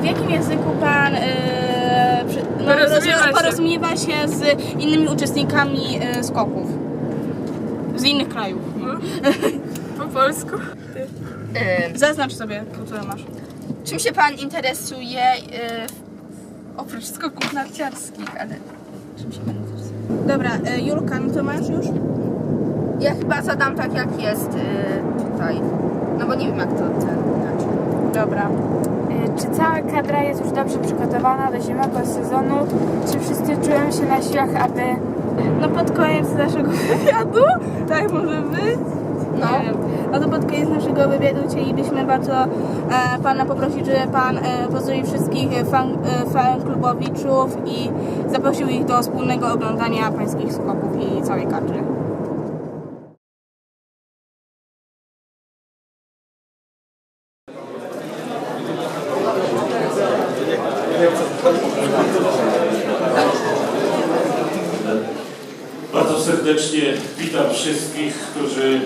w jakim języku pan przy, no, Porozumiewa roz- się. porozumiewa się z innymi uczestnikami e, skoków? Z innych krajów. Po polsku. Ym, Zaznacz sobie, które masz. czym się pan interesuje y, oprócz skoków narciarskich, ale czym się pan interesuje? Dobra, Julka, no to masz już? Ja chyba zadam tak jak jest y, tutaj. No bo nie wiem jak to ten inaczej. Dobra. Y, Czy cała kadra jest już dobrze przygotowana do zimowego sezonu? Czy wszyscy czują się na siłach, aby No pod koniec naszego wywiadu, tak może być? No. No to pod koniec naszego wywiadu chcielibyśmy bardzo e, Pana poprosić, żeby Pan e, pozdrowił wszystkich e, fan, e, fan klubowiczów i zaprosił ich do wspólnego oglądania Pańskich skoków i całej kadry. Bardzo serdecznie witam wszystkich, którzy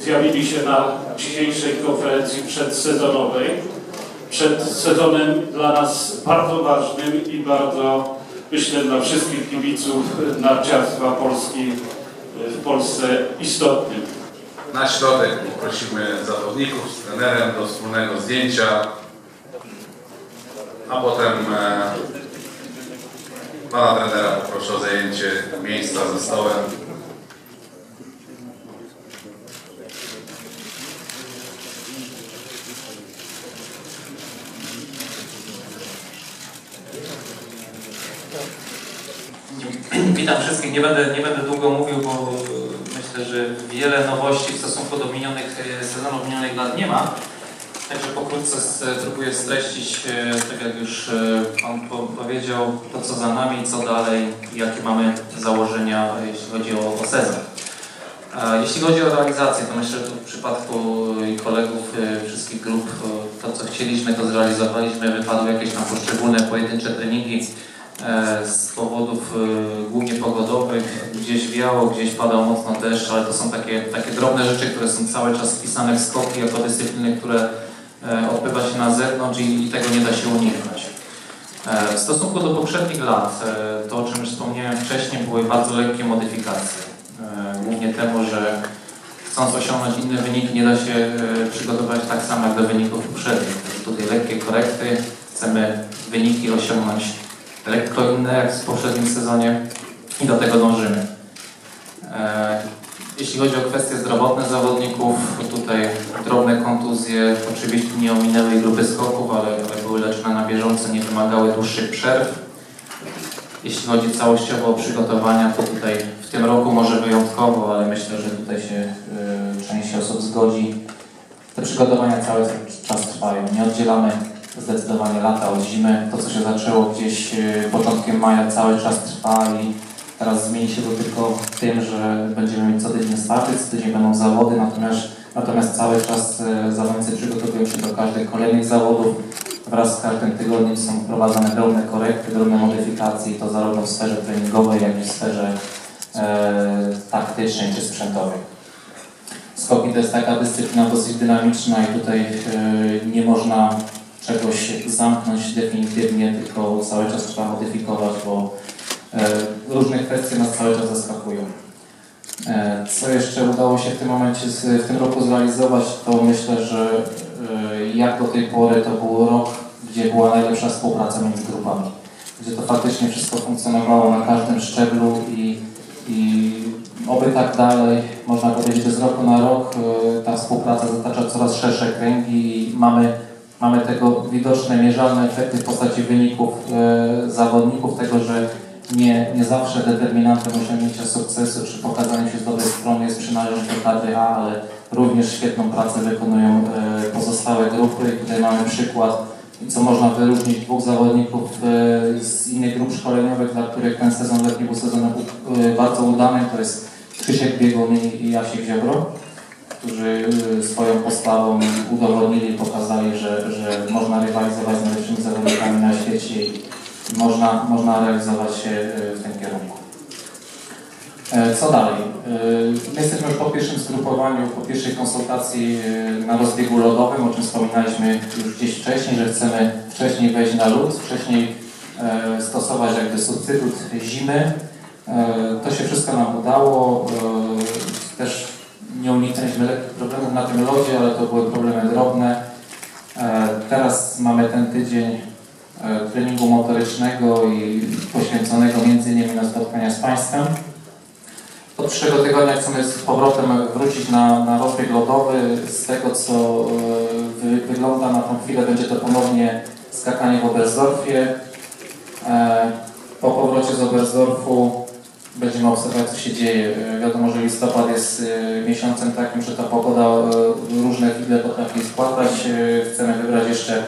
zjawili się na dzisiejszej konferencji przedsezonowej. Przed sezonem dla nas bardzo ważnym i bardzo, myślę, dla wszystkich kibiców narciarstwa Polski w Polsce istotnym. Na środek poprosimy zawodników z trenerem do wspólnego zdjęcia, a potem e, pana trenera poproszę o zajęcie miejsca ze stołem. Witam wszystkich. Nie będę, nie będę długo mówił, bo e, myślę, że wiele nowości w stosunku do minionych e, sezonów minionych lat nie ma. Także pokrótce spróbuję streścić, e, tak jak już Pan po- powiedział, to co za nami, co dalej, jakie mamy założenia, jeśli chodzi o, o sezon. Jeśli chodzi o realizację, to myślę, że w przypadku kolegów wszystkich grup, to co chcieliśmy, to zrealizowaliśmy. Wypadły jakieś tam poszczególne pojedyncze treningi z powodów e, głównie pogodowych. Gdzieś wiało, gdzieś padał mocno deszcz, ale to są takie, takie drobne rzeczy, które są cały czas wpisane w skoki jako dyscypliny, które e, odbywa się na zewnątrz i, i tego nie da się uniknąć. E, W stosunku do poprzednich lat, e, to o czym wspomniałem wcześniej, były bardzo lekkie modyfikacje. E, Głównie temu, że chcąc osiągnąć inny wynik, nie da się e, przygotować tak samo jak do wyników poprzednich. Tutaj lekkie korekty, chcemy wyniki osiągnąć lekko inne jak w poprzednim sezonie i do tego dążymy. E, Jeśli chodzi o kwestie zdrowotne zawodników, tutaj drobne kontuzje oczywiście nie ominęły grupy skoków, ale, ale były leczone na bieżąco, nie wymagały dłuższych przerw. Jeśli chodzi całościowo o przygotowania, to tutaj w tym roku może wyjątkowo, ale myślę, że tutaj się y, część osób zgodzi. Te przygotowania cały czas trwają. Nie oddzielamy zdecydowanie lata od zimy. To, co się zaczęło gdzieś y, początkiem maja, cały czas trwa i teraz zmieni się to tylko tym, że będziemy mieć co tydzień starty, co tydzień będą zawody, natomiast, natomiast cały czas y, zawodnicy przygotowują się do każdych kolejnych zawodów. Wraz z każdym tygodniem są wprowadzane drobne korekty, drobne modyfikacje to zarówno w sferze treningowej, jak i w sferze e, taktycznej czy sprzętowej. Skoki to jest taka dyscyplina dosyć dynamiczna i tutaj e, nie można czegoś zamknąć definitywnie, tylko cały czas trzeba modyfikować, bo e, różne kwestie nas cały czas zaskakują. E, Co jeszcze udało się w tym momencie, w tym roku zrealizować, to myślę, że e, jak do tej pory to był rok, gdzie była najlepsza współpraca między grupami. Gdzie to faktycznie wszystko funkcjonowało na każdym szczeblu i, i oby tak dalej, można powiedzieć, że z roku na rok ta współpraca zatacza coraz szersze kręgi i mamy, mamy tego widoczne, mierzalne efekty w postaci wyników e, zawodników, tego, że nie, nie zawsze determinantem osiągnięcia sukcesu czy pokazania się z dobrej strony jest przynależność do kadry A, ale również świetną pracę wykonują e, pozostałe grupy. Tutaj mamy przykład, co można wyróżnić dwóch zawodników e, z innych grup szkoleniowych, dla których ten sezon letni był sezonem e, bardzo udany. To jest Krzysiek Biegun i Jasiek Ziobro, którzy e, swoją postawą udowodnili pokazali, że, że można rywalizować z najlepszymi zawodnikami na świecie i można, można realizować się e, w tym kierunku. E, Co dalej? E, My jesteśmy już pod pierwszym zgrupowaniu, po pierwszej konsultacji e, na rozbiegu lodowym, o czym wspominaliśmy już gdzieś wcześniej, że chcemy wcześniej wejść na lód, wcześniej e, stosować jakby substytut zimy. To się wszystko nam udało. Też nie uniknęliśmy lekkich problemów na tym lodzie, ale to były problemy drobne. E, Teraz mamy ten tydzień e, treningu motorycznego i poświęconego między innymi na spotkania z Państwem. Od przyszłego tygodnia chcemy z powrotem wrócić na, na rozbieg lodowy. Z tego co e, wy, wygląda na tą chwilę będzie to ponownie skakanie w Oberstdorfie. Po powrocie z Oberstdorfu będziemy obserwować co się dzieje. E, Wiadomo, że listopad jest e, miesiącem takim, że ta pogoda e, różne chwile potrafi spłatać. Chcemy wybrać jeszcze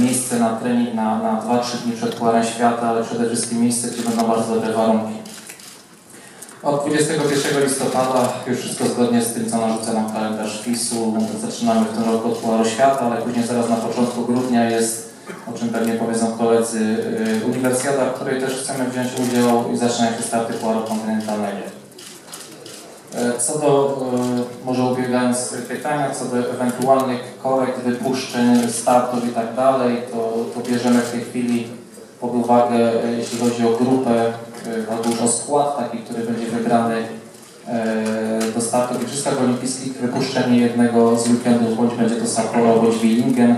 miejsce na trening na, na 2-3 dni przed Pucharem Świata, ale przede wszystkim miejsce, gdzie będą bardzo dobre warunki. Od 21 listopada już wszystko zgodnie z tym, co narzuca nam kalendarz FIS-u. Zaczynamy w tym roku od Pucharu Świata, ale później zaraz na początku grudnia jest, o czym pewnie powiedzą koledzy, y, uniwersjada, w której też chcemy wziąć udział i zaczynają się starty Pucharu Kontynentalnego. E, Co do, e, może ubiegając pytania, co do ewentualnych korekt, wypuszczeń, startów i tak dalej, to, to bierzemy w tej chwili pod uwagę, e, jeśli chodzi o grupę, albo już o skład taki, który będzie wybrany do startu w Igrzyskach Olimpijskich, wypuszczenie jednego z weekendów, bądź będzie to Sapporo, bądź Willingen,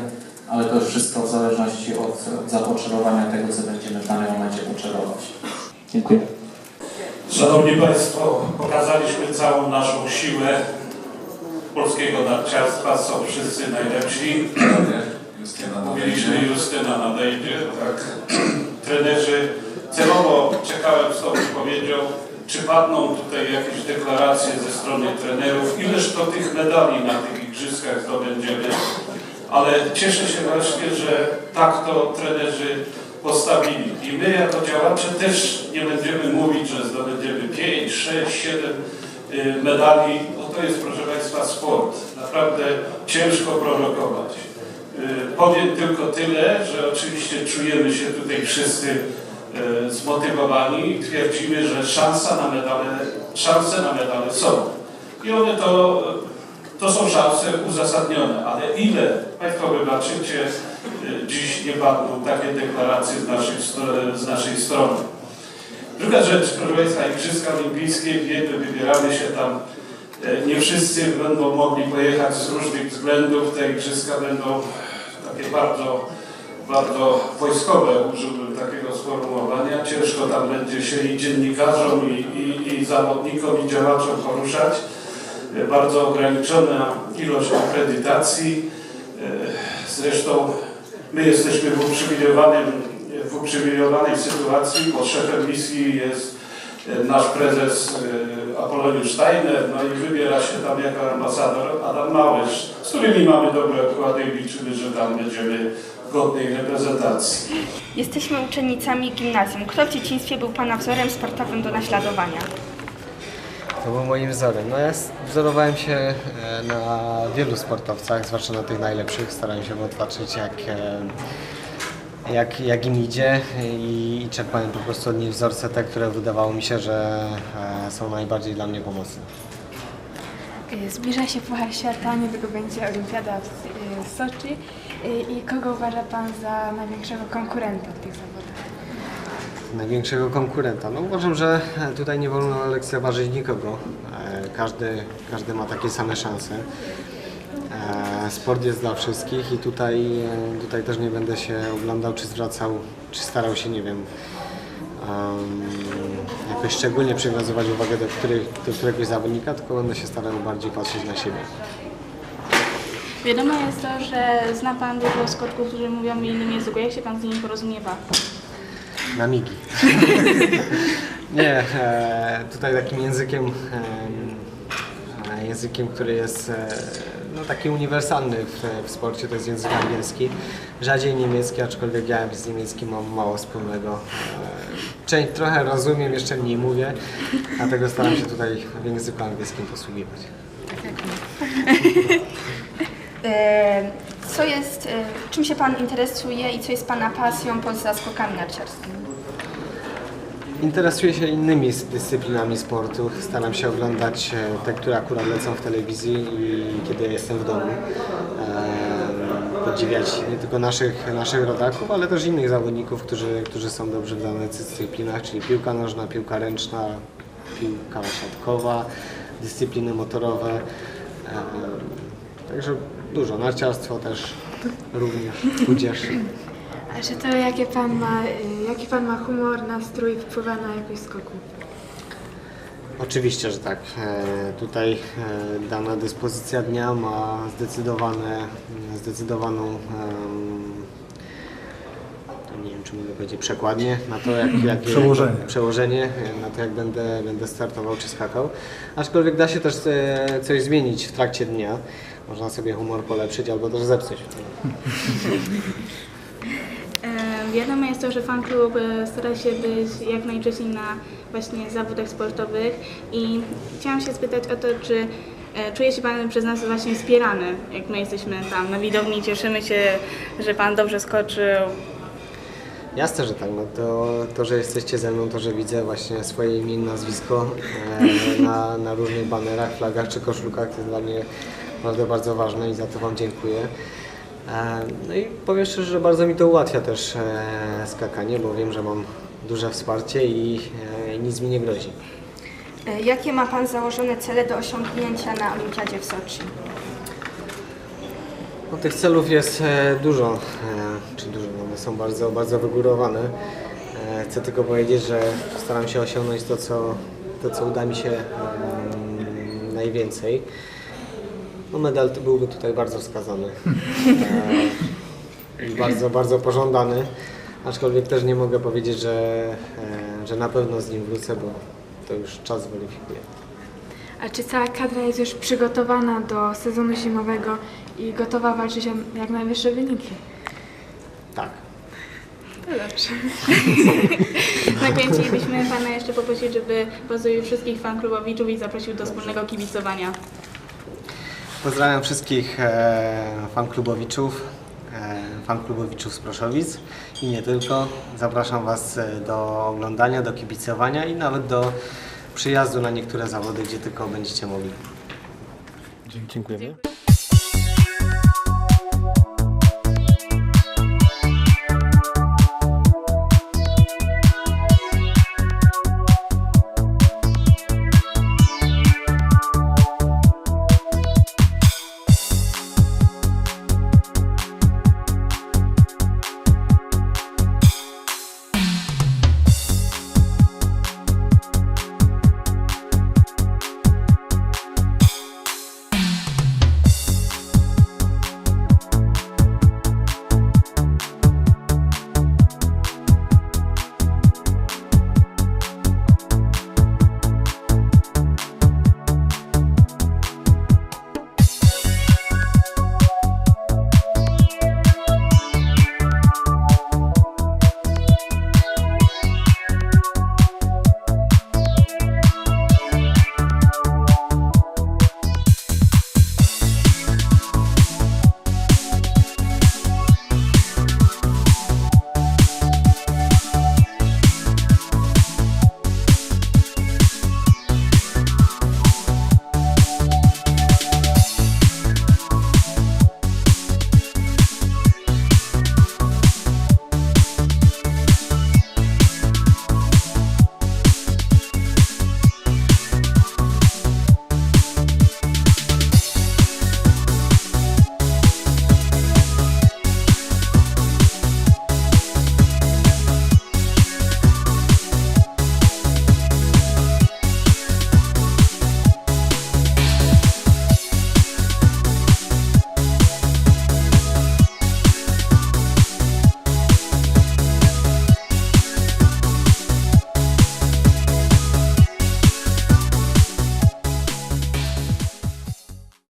ale to już wszystko w zależności od, zapotrzebowania tego, co będziemy w danym momencie potrzebować. Dziękuję. Szanowni Państwo, pokazaliśmy całą naszą siłę polskiego narciarstwa, są wszyscy najlepsi. Justyna Mówiliśmy Justyna nadejdzie, tak. Trenerzy, celowo czekałem z tą wypowiedzią, czy padną tutaj jakieś deklaracje ze strony trenerów, ileż to tych medali na tych igrzyskach zdobędziemy. Ale cieszę się właśnie, że tak to trenerzy postawili. I my jako działacze też nie będziemy mówić, że zdobędziemy 5, 6, 7 y, medali. No to jest proszę Państwa sport. Naprawdę ciężko prorokować. Y, Powiem tylko tyle, że oczywiście czujemy się tutaj wszyscy y, zmotywowani i twierdzimy, że szansa na medale, szanse na medale są. I one to, to są szanse uzasadnione, ale ile Państwo wybaczycie, y, dziś nie padną takie deklaracje z stro- z naszej strony. Druga rzecz, proszę Państwa, Igrzyska Olimpijskie, wiemy, wybieramy się tam. E, Nie wszyscy będą mogli pojechać z różnych względów. Te Igrzyska będą takie bardzo, bardzo wojskowe, użyłbym takiego sformułowania. Ciężko tam będzie się i dziennikarzom, i, i, i zawodnikom, i działaczom poruszać. E, Bardzo ograniczona ilość akredytacji. E, Zresztą my jesteśmy w uprzywilejowanym w uprzywilejowanej sytuacji, bo szefem misji jest e, nasz prezes Apoloniusz Steiner, no i wybiera się tam jako ambasador Adam Małysz, z którymi mamy dobre układy i liczymy, że tam będziemy godnej reprezentacji. Jesteśmy uczennicami gimnazjum. Kto w dzieciństwie był Pana wzorem sportowym do naśladowania? To był moim wzorem. No ja wzorowałem się e, na wielu sportowcach, zwłaszcza na tych najlepszych. Starałem się podpatrzeć jak, e, jak, jak im idzie i, czerpałem po prostu od nich wzorce te, które wydawało mi się, że e, są najbardziej dla mnie pomocne. Zbliża się Puchar Świata, niedługo będzie Olimpiada w, Soczi. I kogo uważa Pan za największego konkurenta w tych zawodach? Największego konkurenta. No uważam, że tutaj nie wolno lekceważyć nikogo. E, Każdy, każdy ma takie same szanse. E, Sport jest dla wszystkich i tutaj, e, tutaj też nie będę się oglądał, czy zwracał, czy starał się, nie wiem, em, jakoś szczególnie przywiązywać uwagę do, których, do któregoś zawodnika, tylko będę się starał bardziej patrzeć na siebie. Wiadomo jest to, że zna Pan dużo skotków, którzy mówią w innym języku. Jak się Pan z nimi porozumiewa? Na migi. Nie, e, tutaj takim językiem, em, e, językiem, który jest e, no, taki uniwersalny w, w sporcie, to jest język angielski. Rzadziej niemiecki, aczkolwiek ja z niemieckim mam mało wspólnego. E, Część trochę rozumiem, jeszcze mniej mówię, dlatego staram się tutaj w języku angielskim posługiwać. E, Co jest, e, czym się Pan interesuje i co jest Pana pasją poza skokami narciarskimi? Interesuję się innymi dyscyplinami sportu. Staram się oglądać e, te, które akurat lecą w telewizji i kiedy jestem w domu. E, podziwiać nie tylko naszych, naszych rodaków, ale też innych zawodników, którzy, którzy są dobrzy w danych dyscyplinach, czyli piłka nożna, piłka ręczna, piłka siatkowa, dyscypliny motorowe. Także dużo. Narciarstwo też również ucieszy. A czy to jakie pan ma, jaki pan ma humor, nastrój wpływa na jakość skoku? Oczywiście, że tak. E, Tutaj e, dana dyspozycja dnia ma zdecydowane, zdecydowaną, nie wiem czy mogę powiedzieć przekładnie, na to jak, jak Przełożenie. przełożenie e, na to jak będę, będę startował czy skakał. Aczkolwiek da się też e, coś zmienić w trakcie dnia. Można sobie humor polepszyć albo też zepsuć. E, Wiadomo jest to, że fan klub e, stara się być jak najczęściej na właśnie zawodach sportowych i chciałam się spytać o to, czy e, czuje się Pan przez nas właśnie wspierany, jak my jesteśmy tam na widowni, cieszymy się, że Pan dobrze skoczył. Jasne, że tak. No to, to, że jesteście ze mną, to, że widzę właśnie swoje imię i nazwisko na, na różnych banerach, flagach czy koszulkach, to jest dla mnie naprawdę bardzo ważne i za to Wam dziękuję. E, no i powiem szczerze, że bardzo mi to ułatwia też e, skakanie, bo wiem, że mam duże wsparcie i e, nic mi nie grozi. Jakie ma Pan założone cele do osiągnięcia na Olimpiadzie w Soczi? No, tych celów jest dużo, czy dużo, one są bardzo, bardzo wygórowane. Chcę tylko powiedzieć, że staram się osiągnąć to, co, to, co uda mi się mm, najwięcej. No, medal to byłby tutaj bardzo wskazany e, i bardzo, bardzo pożądany, aczkolwiek też nie mogę powiedzieć, że, e, że na pewno z nim wrócę, bo to już czas weryfikuje. A czy cała kadra jest już przygotowana do sezonu zimowego i gotowa walczyć o jak najwyższe wyniki? Tak. Na koniec chcielibyśmy Pana jeszcze poprosić, żeby pozdrowił wszystkich fan klubowiczów i zaprosił do wspólnego kibicowania. Pozdrawiam wszystkich e, fanklubowiczów, e, fanklubowiczów z Proszowic i nie tylko. Zapraszam Was e, do oglądania, do kibicowania i nawet do przyjazdu na niektóre zawody, gdzie tylko będziecie mogli. Dziękujemy.